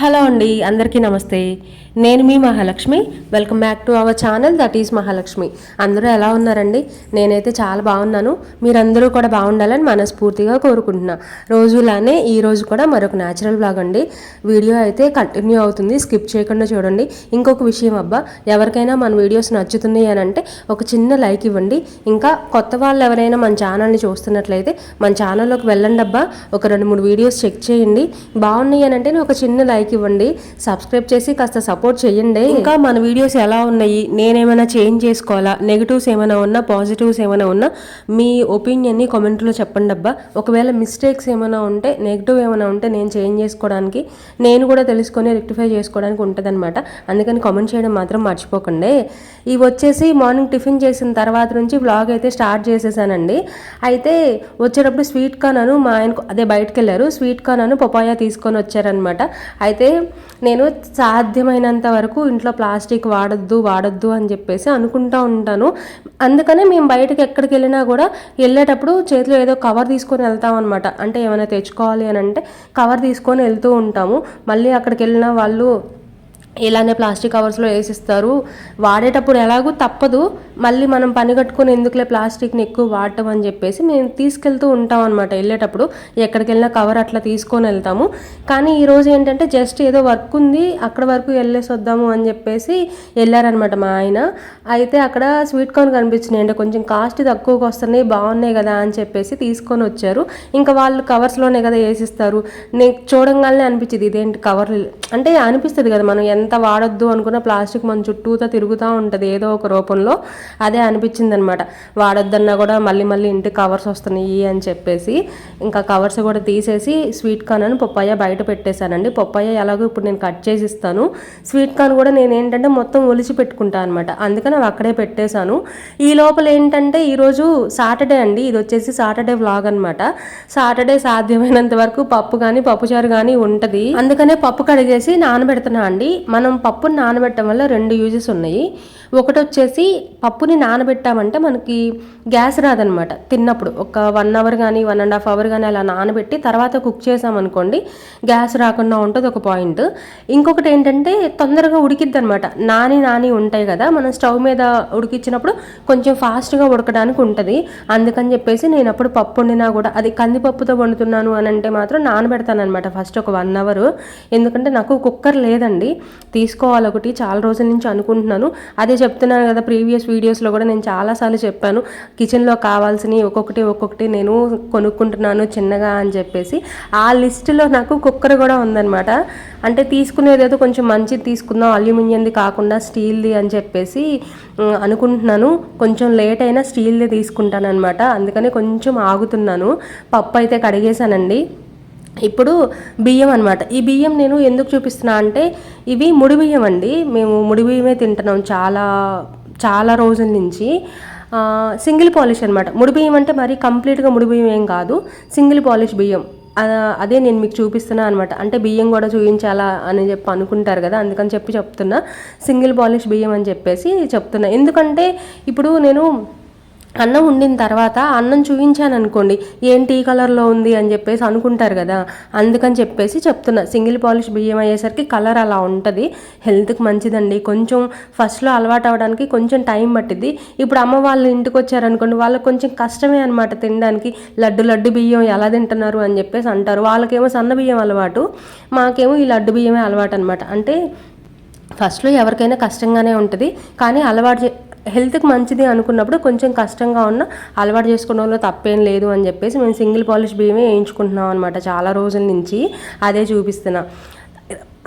Hello అండి అందరికీ నమస్తే. నేను మీ Mahalakshmi. Welcome back to our channel that is Mahalakshmi. అందరూ ఎలా ఉన్నారండి? నేనైతే చాలా బాగున్నాను. మీరందరూ కూడా బాగుండాలని మనస్ఫూర్తిగా కోరుకుంటున్నా. రోజులానే ఈ రోజు కూడా మరొక న్యాచురల్ బ్లాగ్ అండి. వీడియో అయితే కంటిన్యూ అవుతుంది. స్కిప్ చేయకుండా చూడండి. ఇంకొక విషయం అబ్బా ఎవరికైనా మన వీడియోస్ నచ్చుతున్నాయి అని అంటే ఒక చిన్న లైక్ ఇవ్వండి. ఇంకా కొత్త వాళ్ళు ఎవరైనా మన ఛానల్ని చూస్తున్నట్లయితే మన ఛానల్లోకి వెళ్ళండి అబ్బా. ఒక రెండు మూడు వీడియోస్ చెక్ చేయండి. బాగున్నాయి అని అంటే ఒక చిన్న లైక్ ఇవ్వండి సబ్స్క్రైబ్ చేసి కాస్త సపోర్ట్ చేయండి. ఇంకా మన వీడియోస్ ఎలా ఉన్నాయి నేనేమైనా చేంజ్ చేసుకోవాలా నెగిటివ్స్ ఏమైనా ఉన్నా పాజిటివ్స్ ఏమైనా ఉన్నా మీ ఒపీనియన్ని కామెంట్లో చెప్పండి అబ్బా. ఒకవేళ మిస్టేక్స్ ఏమైనా ఉంటే నెగిటివ్ ఏమైనా ఉంటే నేను చేంజ్ చేసుకోవడానికి నేను కూడా తెలుసుకొని రెక్టిఫై చేసుకోవడానికి ఉంటుందన్నమాట. అందుకని కామెంట్ చేయడం మాత్రం మర్చిపోకండి. ఇవి వచ్చేసి మార్నింగ్ టిఫిన్ చేసిన తర్వాత నుంచి బ్లాగ్ అయితే స్టార్ట్ చేసేసానండి. అయితే వచ్చేటప్పుడు స్వీట్ కార్న్ అను మా ఆయన అదే బయటకు వెళ్ళారు స్వీట్ కార్న్ అను పపాయా తీసుకొని వచ్చారనమాట అయితే అయితే నేను సాధ్యమైనంత వరకు ఇంట్లో ప్లాస్టిక్ వాడొద్దు వాడొద్దు అని చెప్పేసి అనుకుంటా ఉంటాను. అందుకనే మేము బయటకు ఎక్కడికి వెళ్ళినా కూడా వెళ్ళేటప్పుడు చేతిలో ఏదో కవర్ తీసుకొని వెళ్తాం అనమాట అంటే ఏమైనా తెచ్చుకోవాలి అని అంటే కవర్ తీసుకొని వెళ్తూ ఉంటాము. మళ్ళీ అక్కడికి వెళ్ళిన వాళ్ళు ఇలానే ప్లాస్టిక్ కవర్స్లో వేసిస్తారు. వాడేటప్పుడు ఎలాగూ తప్పదు. మళ్ళీ మనం పని కట్టుకొని ఎందుకులే ప్లాస్టిక్ని ఎక్కువ వాడటం అని చెప్పేసి మేము తీసుకెళ్తూ ఉంటాం అనమాట వెళ్ళేటప్పుడు ఎక్కడికి వెళ్ళినా కవర్ అట్లా తీసుకొని వెళ్తాము. కానీ ఈరోజు ఏంటంటే జస్ట్ ఏదో వర్క్ ఉంది. అక్కడ వరకు వెళ్ళేసి వద్దాము అని చెప్పేసి వెళ్ళారనమాట మా ఆయన. అయితే అక్కడ స్వీట్ కార్న్ కనిపించినాయి అంటే కొంచెం కాస్ట్ తక్కువకి వస్తున్నాయి. బాగున్నాయి కదా అని చెప్పేసి తీసుకొని వచ్చారు. ఇంకా వాళ్ళు కవర్స్లోనే కదా వేసిస్తారు. నేను చూడంగానే అనిపించింది ఇదేంటి కవర్ అంటే అనిపిస్తుంది కదా మనం ఎంత వాడొద్దు అనుకున్న ప్లాస్టిక్ మన చుట్టూతో తిరుగుతూ ఉంటుంది ఏదో ఒక రూపంలో. అదే అనిపించింది అనమాట వాడొద్దన్నా కూడా మళ్ళీ మళ్ళీ ఇంటికి కవర్స్ వస్తున్నాయి అని చెప్పేసి ఇంకా కవర్స్ కూడా తీసేసి స్వీట్ కార్న్ అని పప్పాయ బయట పెట్టేశానండి. పప్పాయ ఎలాగో ఇప్పుడు నేను కట్ చేసి ఇస్తాను. స్వీట్ కార్న్ కూడా నేను ఏంటంటే మొత్తం ఒలిచి పెట్టుకుంటాను అనమాట. అందుకని అవి అక్కడే పెట్టేశాను. ఈ లోపల ఏంటంటే ఈరోజు సాటర్డే అండి. ఇది వచ్చేసి సాటర్డే వ్లాగ్ అనమాట. సాటర్డే సాధ్యమైనంత వరకు పప్పు కానీ పప్పుచారు కానీ ఉంటుంది. అందుకనే పప్పు కడిగేసి నానబెడుతున్నా అండి. మనం పప్పుని నానబెట్టడం వల్ల రెండు యూజెస్ ఉన్నాయి. ఒకటి వచ్చేసి పప్పుని నానబెట్టామంటే మనకి గ్యాస్ రాదనమాట. తిన్నప్పుడు ఒక వన్ అవర్ కానీ వన్ అండ్ హాఫ్ అవర్ కానీ అలా నానబెట్టి తర్వాత కుక్ చేసామనుకోండి గ్యాస్ రాకుండా ఉంటుంది ఒక పాయింట్ ఇంకొకటి ఏంటంటే తొందరగా ఉడికిద్ది అనమాట నాని నాని ఉంటాయి కదా మనం స్టవ్ మీద ఉడికిచ్చినప్పుడు కొంచెం ఫాస్ట్గా ఉడకడానికి ఉంటుంది. అందుకని చెప్పేసి నేను అప్పుడు పప్పు వండినా కూడా అది కందిపప్పుతో వండుతున్నాను అని అంటే మాత్రం నానబెడతాను అనమాట ఫస్ట్ ఒక వన్ అవర్ ఎందుకంటే నాకు కుక్కర్ లేదండి. తీసుకోవాలి ఒకటి. చాలా రోజుల నుంచి అనుకుంటున్నాను. అదే చెప్తున్నాను కదా ప్రీవియస్ వీడియోస్లో కూడా నేను చాలాసార్లు చెప్పాను. కిచెన్లో కావాల్సినవి ఒక్కొక్కటి ఒక్కొక్కటి నేను కొనుక్కుంటున్నాను చిన్నగా అని చెప్పేసి. ఆ లిస్టులో నాకు కుక్కర్ కూడా ఉందన్నమాట. అంటే తీసుకునేది ఏదో కొంచెం మంచిది తీసుకుందాం అల్యూమినియంది కాకుండా స్టీల్ది అని చెప్పేసి అనుకుంటున్నాను. కొంచెం లేట్ అయినా స్టీల్ది తీసుకుంటాను అనమాట అందుకని కొంచెం ఆగుతున్నాను. పప్పు అయితే కడిగేశానండి. ఇప్పుడు బియ్యం అనమాట ఈ బియ్యం నేను ఎందుకు చూపిస్తున్నా అంటే ఇవి ముడి బియ్యం అండి. మేము ముడి బియ్యమే తింటున్నాం చాలా చాలా రోజుల నుంచి. సింగిల్ పాలిష్ అనమాట ముడి బియ్యం అంటే మరి కంప్లీట్గా ముడి బియ్యం ఏం కాదు. సింగిల్ పాలిష్ బియ్యం. అదే నేను మీకు చూపిస్తున్నా అనమాట అంటే బియ్యం కూడా చూపించాలా అని చెప్పి అనుకుంటారు కదా అందుకని చెప్పి చెప్తున్నా. సింగిల్ పాలిష్ బియ్యం అని చెప్పేసి చెప్తున్నా. ఎందుకంటే ఇప్పుడు నేను అన్నం వండిన తర్వాత అన్నం చూపించాను అనుకోండి ఏంటి ఈ కలర్లో ఉంది? అని చెప్పేసి అనుకుంటారు కదా. అందుకని చెప్పేసి చెప్తున్నా. సింగిల్ పాలిష్ బియ్యం అయ్యేసరికి కలర్ అలా ఉంటుంది. హెల్త్కి మంచిదండి. కొంచెం ఫస్ట్లో అలవాటు అవ్వడానికి కొంచెం టైం పట్టింది ఇప్పుడు అమ్మ వాళ్ళు ఇంటికి వచ్చారనుకోండి వాళ్ళకి కొంచెం కష్టమే అనమాట తినడానికి. లడ్డు లడ్డు బియ్యం ఎలా తింటున్నారు? అని చెప్పేసి అంటారు. వాళ్ళకేమో సన్న బియ్యం అలవాటు మాకేమో ఈ లడ్డు బియ్యమే అలవాటు అనమాట అంటే ఫస్ట్లో ఎవరికైనా కష్టంగానే ఉంటుంది. కానీ అలవాటు హెల్త్కి మంచిది అనుకున్నప్పుడు కొంచెం కష్టంగా ఉన్న అలవాటు చేసుకోవడంలో తప్పేం లేదు అని చెప్పేసి మేము సింగిల్ పాలిష్ బియ్యమే వేయించుకుంటున్నాం అనమాట చాలా రోజుల నుంచి అదే చూపిస్తున్నా.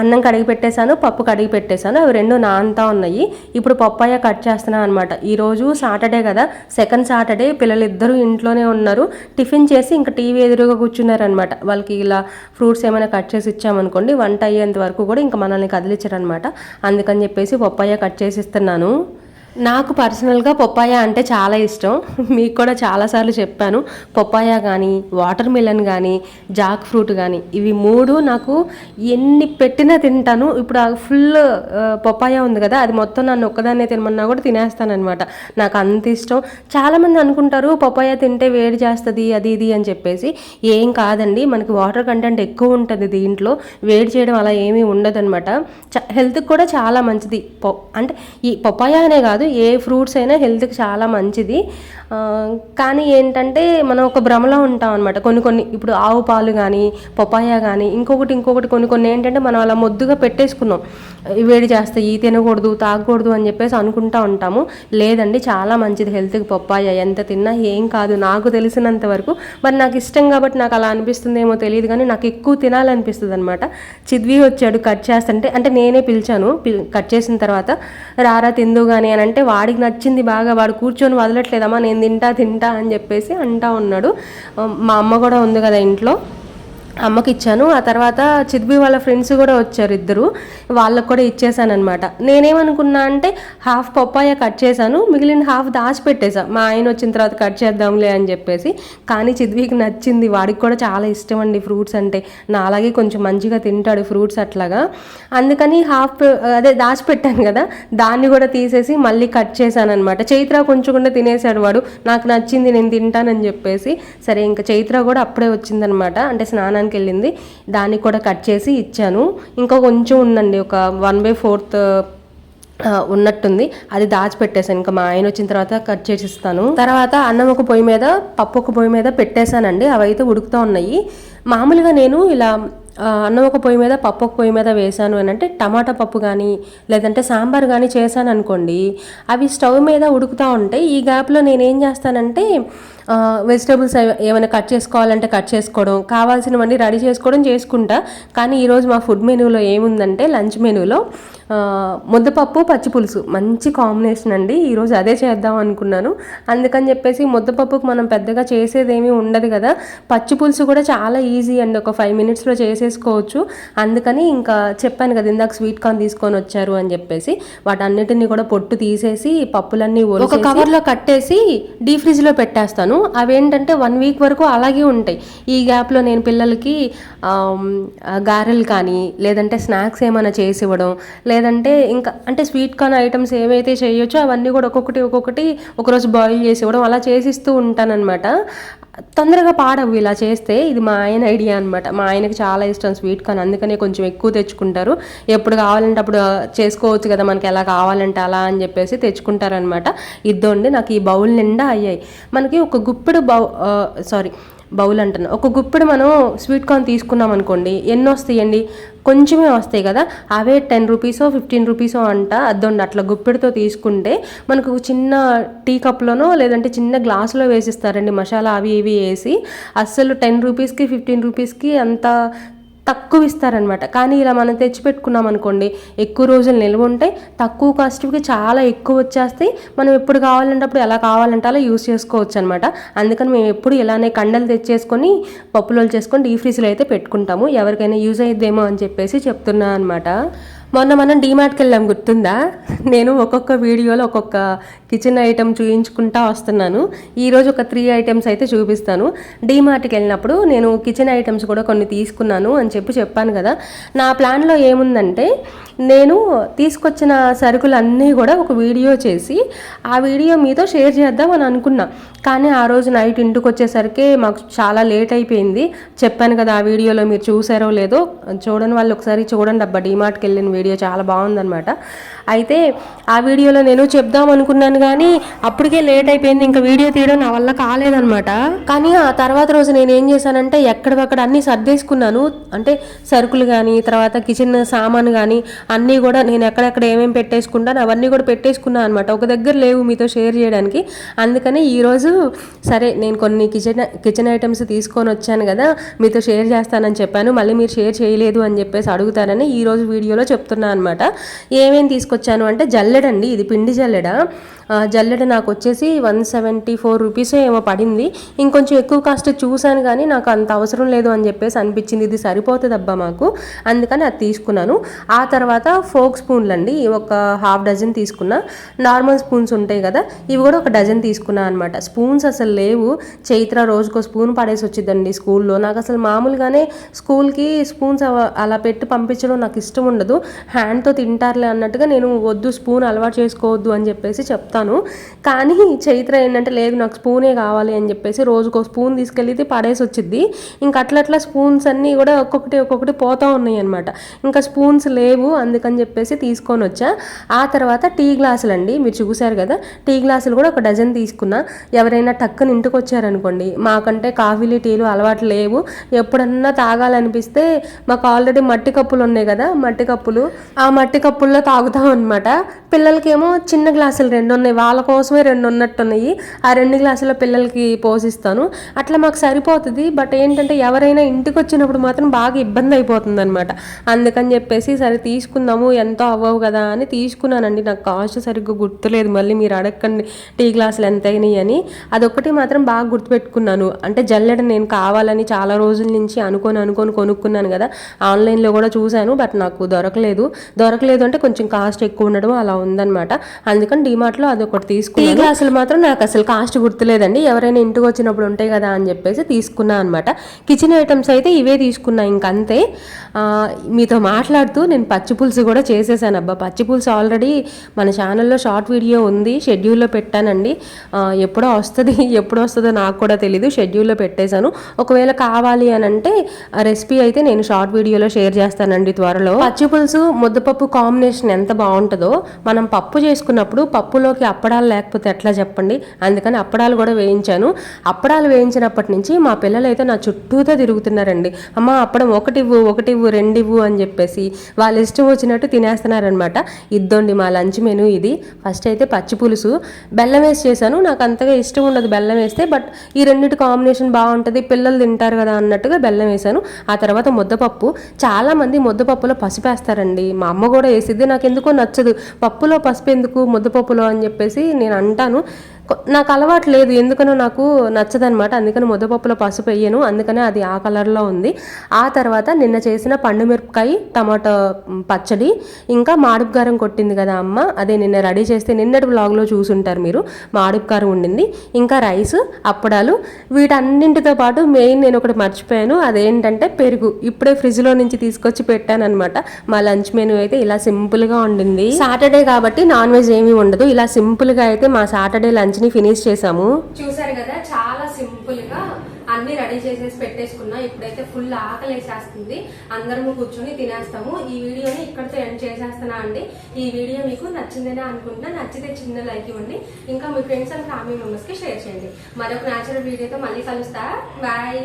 అన్నం కడిగి పెట్టేశాను పప్పు కడిగి పెట్టేశాను అవి రెండు నాన్తా ఉన్నాయి. ఇప్పుడు పప్పాయ కట్ చేస్తున్నాను అనమాట ఈరోజు సాటర్డే కదా సెకండ్ సాటర్డే పిల్లలిద్దరూ ఇంట్లోనే ఉన్నారు. టిఫిన్ చేసి ఇంకా టీవీ ఎదురుగా కూర్చున్నారనమాట వాళ్ళకి ఇలా ఫ్రూట్స్ ఏమైనా కట్ చేసి ఇచ్చామనుకోండి వంట అయ్యేంత వరకు కూడా ఇంకా మనల్ని కదిలించారనమాట అందుకని చెప్పేసి పప్పాయ కట్ చేసి ఇస్తున్నాను. నాకు పర్సనల్గా పప్పాయ అంటే చాలా ఇష్టం. మీకు కూడా చాలాసార్లు చెప్పాను. పప్పాయ కానీ వాటర్ మిలన్ కానీ జాక్ ఫ్రూట్ కానీ ఇవి మూడు నాకు ఎన్ని పెట్టినా తింటాను. ఇప్పుడు ఫుల్ పప్పాయ ఉంది కదా అది మొత్తం నన్ను ఒక్కదాన్నే తినమన్నా కూడా తినేస్తానమాట నాకు అంత ఇష్టం. చాలామంది అనుకుంటారు పప్పాయ తింటే వేడి చేస్తుంది అది ఇది అని చెప్పేసి. ఏం కాదండి మనకి వాటర్ కంటెంట్ ఎక్కువ ఉంటుంది దీంట్లో. వేడి చేయడం అలా ఏమీ ఉండదన్నమాట. హెల్త్కి కూడా చాలా మంచిది. అంటే ఈ పప్పాయ అనే కాదు ఏ ఫ్రూట్స్ అయినా హెల్త్కి చాలా మంచిది. కానీ ఏంటంటే మనం ఒక భ్రమలో ఉంటాం అనమాట కొన్ని కొన్ని ఇప్పుడు ఆవు పాలు కానీ పపాయ కానీ ఇంకొకటి ఇంకొకటి కొన్ని కొన్ని ఏంటంటే మనం అలా మొద్దుగా పెట్టేసుకున్నాం. వేడి చేస్తాయి తినకూడదు తాగకూడదు అని చెప్పేసి అనుకుంటా ఉంటాము. లేదండి చాలా మంచిది హెల్త్కి పప్పాయ. ఎంత తిన్నా ఏం కాదు నాకు తెలిసినంత వరకు. మరి నాకు ఇష్టం కాబట్టి నాకు అలా అనిపిస్తుందేమో తెలియదు కానీ నాకు ఎక్కువ తినాలనిపిస్తుంది అనమాట చిద్వి వచ్చాడు కట్ చేస్తుంటే అంటే నేనే పిలిచాను. కట్ చేసిన తర్వాత రారా తిందు కానీ అని అంటే వాడికి నచ్చింది బాగా వాడు కూర్చొని వదలట్లేదమ్మా నేను తింటా తింటా అని చెప్పేసి అంటా ఉన్నాడు. మా అమ్మ కూడా ఉంది కదా ఇంట్లో. అమ్మకి ఇచ్చాను ఆ తర్వాత చిద్బి వాళ్ళ ఫ్రెండ్స్ కూడా వచ్చారు ఇద్దరు. వాళ్ళకు కూడా ఇచ్చేసాను అనమాట నేనేమనుకున్నా అంటే హాఫ్ పప్పాయ కట్ చేశాను. మిగిలిన హాఫ్ దాచిపెట్టేసా మా ఆయన వచ్చిన తర్వాత కట్ చేద్దాంలే అని చెప్పేసి. కానీ చిద్వికి నచ్చింది. వాడికి కూడా చాలా ఇష్టం అండి ఫ్రూట్స్ అంటే. నా అలాగే కొంచెం మంచిగా తింటాడు ఫ్రూట్స్ అట్లాగా. అందుకని హాఫ్ అదే దాచిపెట్టాను కదా. దాన్ని కూడా తీసేసి మళ్ళీ కట్ చేశాను అనమాట చైత్ర కొంచెం కూడా తినేసాడు వాడు. నాకు నచ్చింది నేను తింటానని చెప్పేసి. సరే ఇంకా చైత్ర కూడా అప్పుడే వచ్చిందనమాట అంటే స్నానానికి దానికి వెళ్ళింది దాన్ని కూడా కట్ చేసి ఇచ్చాను. ఇంకా కొంచెం ఉందండి ఒక వన్ బై ఫోర్త్ ఉన్నట్టుంది. అది దాచిపెట్టేశాను. ఇంకా మా ఆయన వచ్చిన తర్వాత కట్ చేసి ఇస్తాను తర్వాత అన్నం ఒక పొయ్యి మీద పప్పు ఒక పొయ్యి మీద పెట్టేశానండి. అవి అయితే ఉడుకుతూ ఉన్నాయి. మామూలుగా నేను ఇలా అన్నం ఒక పొయ్యి మీద పప్పు ఒక పొయ్యి మీద వేసాను అని అంటే టమాటా పప్పు కానీ లేదంటే సాంబార్ కానీ చేశాను అనుకోండి అవి స్టవ్ మీద ఉడుకుతూ ఉంటాయి ఈ గ్యాప్లో నేనేం చేస్తానంటే వెజిటేబుల్స్ ఏమైనా కట్ చేసుకోవాలంటే కట్ చేసుకోవడం కావాల్సినవన్నీ రెడీ చేసుకోవడం చేసుకుంటా. కానీ ఈరోజు మా ఫుడ్ మెనూలో ఏముందంటే లంచ్ మెనూలో ముద్దపప్పు పచ్చిపులుసు. మంచి కాంబినేషన్ అండి. ఈరోజు అదే చేద్దాం అనుకున్నాను. అందుకని చెప్పేసి ముద్దపప్పుకు మనం పెద్దగా చేసేది ఏమీ ఉండదు కదా. పచ్చిపులుసు కూడా చాలా ఈజీ అండి. ఒక ఫైవ్ మినిట్స్లో చేసేసుకోవచ్చు. అందుకని ఇంకా చెప్పాను కదా ఇందాక స్వీట్ కార్న్ తీసుకొని వచ్చారు అని చెప్పేసి. వాటన్నిటిని కూడా పొట్టు తీసేసి పప్పులన్నీ ఒక కవర్లో కట్టేసి డీ ఫ్రిడ్జ్లో పెట్టేస్తాను. అవేంటంటే వన్ వీక్ వరకు అలాగే ఉంటాయి. ఈ గ్యాప్లో నేను పిల్లలకి గారెలు కానీ లేదంటే స్నాక్స్ ఏమైనా చేసి ఇవ్వడం లేదంటే ఇంకా అంటే స్వీట్ కార్న్ ఐటమ్స్ ఏవైతే చేయొచ్చో అవన్నీ కూడా ఒక్కొక్కటి ఒక్కొక్కటి ఒకరోజు బాయిల్ చేసి ఇవ్వడం అలా చేసిస్తూ ఉంటానన్నమాట. తొందరగా పాడవు ఇలా చేస్తే. ఇది మా ఆయన ఐడియా అనమాట మా ఆయనకి చాలా ఇష్టం స్వీట్ కార్న్ అందుకనే కొంచెం ఎక్కువ తెచ్చుకుంటారు. ఎప్పుడు కావాలంటే అప్పుడు చేసుకోవచ్చు కదా మనకి ఎలా కావాలంటే అలా అని చెప్పేసి తెచ్చుకుంటారనమాట ఇద్దండి నాకు ఈ బౌల్ నిండా అయ్యాయి. మనకి ఒక గుప్పెడు బౌ సారీ బౌల్ అంటాను ఒక గుప్పెడు మనం స్వీట్ కార్న్ తీసుకున్నాం అనుకోండి ఎన్ని వస్తాయండి? కొంచెమే వస్తాయి కదా? అవే టెన్ రూపీసో ఫిఫ్టీన్ రూపీసో అంట అద్దొండి అట్లా గుప్పెడితో తీసుకుంటే మనకు చిన్న టీ కప్లోనో లేదంటే చిన్న గ్లాసులో వేసిస్తారండి మసాలా అవి ఇవి వేసి. అస్సలు టెన్ రూపీస్కి ఫిఫ్టీన్ రూపీస్కి అంత తక్కువ ఇస్తారనమాట కానీ ఇలా మనం తెచ్చిపెట్టుకున్నాం అనుకోండి ఎక్కువ రోజులు నిల్వ ఉంటాయి తక్కువ కాస్ట్కి చాలా ఎక్కువ వచ్చేస్తాయి. మనం ఎప్పుడు కావాలంటే అప్పుడు ఎలా కావాలంటే అలా యూస్ చేసుకోవచ్చు అనమాట అందుకని మేము ఎప్పుడు ఇలానే కండలు తెచ్చేసుకొని పప్పులో చేసుకొని డీ ఫ్రీజ్లో అయితే పెట్టుకుంటాము. ఎవరికైనా యూజ్ అయ్యిద్దేమో అని చెప్పేసి చెప్తున్నా అనమాట మొన్న మనం డీమార్ట్కి వెళ్ళాం గుర్తుందా? నేను ఒక్కొక్క వీడియోలో ఒక్కొక్క కిచెన్ ఐటెం చూయించుకుంటా వస్తున్నాను. ఈరోజు ఒక త్రీ ఐటమ్స్ అయితే చూపిస్తాను. డీమార్ట్కి వెళ్ళినప్పుడు నేను కిచెన్ ఐటమ్స్ కూడా కొన్ని తీసుకున్నాను అని చెప్పి చెప్పాను కదా. నా ప్లాన్లో ఏముందంటే నేను తీసుకొచ్చిన సరుకులన్నీ కూడా ఒక వీడియో చేసి ఆ వీడియో మీతో షేర్ చేద్దాం అని అనుకున్నా. కానీ ఆ రోజు నైట్ ఇంటికి వచ్చేసరికి మాకు చాలా లేట్ అయిపోయింది. చెప్పాను కదా ఆ వీడియోలో మీరు చూసారో లేదో? చూడని వాళ్ళు ఒకసారి చూడండి అబ్బా డీమార్ట్కి వెళ్ళిన వీడియో చాలా బాగుందనమాట అయితే ఆ వీడియోలో నేను చెప్దాం అనుకున్నాను కానీ అప్పటికే లేట్ అయిపోయింది. ఇంకా వీడియో తీయడం నా వల్ల కాలేదనమాట కానీ ఆ తర్వాత రోజు నేను ఏం చేశానంటే ఎక్కడక్కడ అన్నీ సర్దేసుకున్నాను. అంటే సరుకులు కానీ తర్వాత కిచెన్ సామాన్ కానీ అన్నీ కూడా నేను ఎక్కడెక్కడ ఏమేమి పెట్టేసుకుంటాను అవన్నీ కూడా పెట్టేసుకున్నాను అనమాట ఒక దగ్గర లేవు మీతో షేర్ చేయడానికి. అందుకని ఈరోజు సరే నేను కొన్ని కిచెన్ కిచెన్ ఐటమ్స్ తీసుకొని వచ్చాను కదా మీతో షేర్ చేస్తానని చెప్పాను. మళ్ళీ మీరు షేర్ చేయలేదు అని చెప్పేసి అడుగుతారని ఈరోజు వీడియోలో చెప్తాను చెప్తున్నా అనమాట ఏమేమి తీసుకొచ్చాను అంటే జల్లెడండి ఇది పిండి జల్లెడ. జల్లెడ నాకు వచ్చేసి వన్ సెవెంటీ ఫోర్ రూపీస్ ఏమో పడింది. ఇంకొంచెం ఎక్కువ కాస్ట్ చూశాను కానీ నాకు అంత అవసరం లేదు అని చెప్పేసి అనిపించింది. ఇది సరిపోతుంది అబ్బా మాకు. అందుకని అది తీసుకున్నాను. ఆ తర్వాత ఫోక్ స్పూన్లు అండి ఒక హాఫ్ డజన్ తీసుకున్నా. నార్మల్ స్పూన్స్ ఉంటాయి కదా ఇవి కూడా ఒక డజన్ తీసుకున్నా అనమాట స్పూన్స్ అసలు లేవు. చైత్ర రోజుకో స్పూన్ పడేసి వచ్చిందండి స్కూల్లో. నాకు అసలు మామూలుగానే స్కూల్కి స్పూన్స్ అవ- అలా పెట్టి పంపించడం నాకు ఇష్టం ఉండదు. హ్యాండ్తో తింటారులే అన్నట్టుగా నేను వద్దు స్పూన్ అలవాటు చేసుకోవద్దు అని చెప్పేసి చెప్తాను. కానీ చైత్ర ఏంటంటే లేదు నాకు స్పూనే కావాలి అని చెప్పేసి రోజుకో స్పూన్ తీసుకెళ్ళి పడేసి వచ్చింది ఇంకా అట్లట్లా స్పూన్స్ అన్నీ కూడా ఒక్కొక్కటి ఒక్కొక్కటి పోతూ ఉన్నాయి అనమాట ఇంకా స్పూన్స్ లేవు అందుకని చెప్పేసి తీసుకొని వచ్చా. ఆ తర్వాత టీ గ్లాసులు అండి మీరు చూసారు కదా టీ గ్లాసులు కూడా ఒక డజన్ తీసుకున్నా. ఎవరైనా టక్కుని ఇంటికి వచ్చారనుకోండి మాకంటే కాఫీలు టీలు అలవాటు లేవు. ఎప్పుడన్నా తాగాలనిపిస్తే మాకు ఆల్రెడీ మట్టి కప్పులు ఉన్నాయి కదా మట్టి కప్పులు ఆ మట్టి కప్పుల్లో తాగుతాం అనమాట పిల్లలకేమో చిన్న గ్లాసులు రెండు ఉన్నాయి వాళ్ళ కోసమే రెండు ఉన్నట్టున్నాయి ఆ రెండు గ్లాసుల పిల్లలకి పోసిస్తాను అట్లా మాకు సరిపోతుంది. బట్ ఏంటంటే ఎవరైనా ఇంటికి వచ్చినప్పుడు మాత్రం బాగా ఇబ్బంది అయిపోతుంది అనమాట అందుకని చెప్పేసి సరే తీసుకుందాము ఎంతో అవ్వవు కదా అని తీసుకున్నానండి. నాకు కాస్ట్ సరిగ్గా గుర్తులేదు. మళ్ళీ మీరు అడగండి టీ గ్లాసులు ఎంత అయినాయి అని. అదొకటి మాత్రం బాగా గుర్తుపెట్టుకున్నాను. అంటే జల్లెడ నేను కావాలని చాలా రోజుల నుంచి అనుకొని అనుకొని కొనుక్కున్నాను కదా. ఆన్లైన్లో కూడా చూశాను. బట్ నాకు దొరకలేదు. దొరకలేదు. అంటే కొంచెం కాస్ట్ ఎక్కువ ఉండడం అలా ఉందన్నమాట. అందుకని డిమార్ట్లో అదొకటి తీసుకున్నాను. టీ గ్లాసులు మాత్రం నాకు అసలు కాస్ట్ గుర్తులేదండి. ఎవరైనా ఇంటికి వచ్చినప్పుడు ఉంటాయి కదా అని చెప్పేసి తీసుకున్నా అనమాట కిచెన్ ఐటమ్స్ అయితే ఇవే తీసుకున్నా ఇంకంతే. మీతో మాట్లాడుతూ నేను పచ్చి పులుసు కూడా చేసేసాను. అబ్బా పచ్చి పులుసు ఆల్రెడీ మన ఛానల్లో షార్ట్ వీడియో ఉంది. షెడ్యూల్లో పెట్టానండి. ఎప్పుడో వస్తుంది ఎప్పుడు వస్తుందో నాకు కూడా తెలీదు. షెడ్యూల్లో పెట్టేశాను. ఒకవేళ కావాలి అని అంటే రెసిపీ అయితే నేను షార్ట్ వీడియోలో షేర్ చేస్తానండి త్వరలో. పచ్చి పులుసు ముద్దపప్పు కాంబినేషన్ ఎంత బాగుంటుందో మనం పప్పు చేసుకున్నప్పుడు పప్పులోకి అప్పడాలు లేకపోతే ఎట్లా చెప్పండి? అందుకని అప్పడాలు కూడా వేయించాను. అప్పడాలు వేయించినప్పటి నుంచి మా పిల్లలు అయితే నా చుట్టూతో తిరుగుతున్నారండి. అమ్మ అప్పడం ఒకటివ్వు ఒకటివ్వు రెండివ్వు అని చెప్పేసి వాళ్ళ ఇష్టం వచ్చినట్టు తినేస్తున్నారనమాట ఇద్దండి మా లంచ్ మెనూ ఇది. ఫస్ట్ అయితే పచ్చి పులుసు. బెల్లం వేసి చేశాను. నాకు అంతగా ఇష్టం ఉండదు బెల్లం వేస్తే బట్ ఈ రెండింటి కాంబినేషన్ బాగుంటుంది. పిల్లలు తింటారు కదా అన్నట్టుగా బెల్లం వేశాను. ఆ తర్వాత ముద్దపప్పు. చాలామంది ముద్దపప్పులో పసుపు అండి. మా అమ్మ కూడా వేసిద్ది. నాకు ఎందుకో నచ్చదు. పప్పులో పసుపు ఎందుకు? ముద్దపప్పులో అని చెప్పేసి నేను అంటాను. నాకు అలవాటు లేదు. ఎందుకనో నాకు నచ్చదనమాట. అందుకని ముద్దపప్పులో పసుపు వేయను. అందుకనే అది ఆ కలర్లో ఉంది. ఆ తర్వాత నిన్న చేసిన పండు మిరపకాయ టమాటో పచ్చడి ఇంకా మాడుపుకారం కొట్టింది కదా అమ్మ. అదే నిన్న రెడీ చేస్తే నిన్నటి బ్లాగ్లో చూసుంటారు మీరు. మాడుపుకారం ఉండింది. ఇంకా రైస్ అప్పడాలు వీటన్నింటితో పాటు మెయిన్ నేను ఒకటి మర్చిపోయాను. అదేంటంటే పెరుగు. ఇప్పుడే ఫ్రిడ్జ్లో నుంచి తీసుకొచ్చి పెట్టాను అనమాట మా లంచ్ మెనూ అయితే ఇలా సింపుల్గా ఉండింది. సాటర్డే కాబట్టి నాన్ వెజ్ ఏమీ ఉండదు. ఇలా సింపుల్గా అయితే మా సాటర్డే లంచ్ ని ఫినిష్ చేసాము. చూసారు కదా చాలా సింపుల్గా అన్ని రెడీ చేసేసి పెట్టేసుకున్నా. ఇప్పుడైతే ఫుల్ ఆకలి వేసేస్తుంది అందరము కూర్చొని తినేస్తాము. ఈ వీడియోని ఇక్కడితో ఎండ్ చేసేస్తున్నా అండి. ఈ వీడియో మీకు నచ్చిందనే అనుకుంటున్నా. నచ్చితే చిన్న లైక్ ఇవ్వండి. ఇంకా మీ ఫ్రెండ్స్ అండ్ ఫ్యామిలీ మెంబర్స్కి షేర్ చేయండి. మరొక న్యాచురల్ వీడియోతో మళ్ళీ కలుస్తా. బాయ్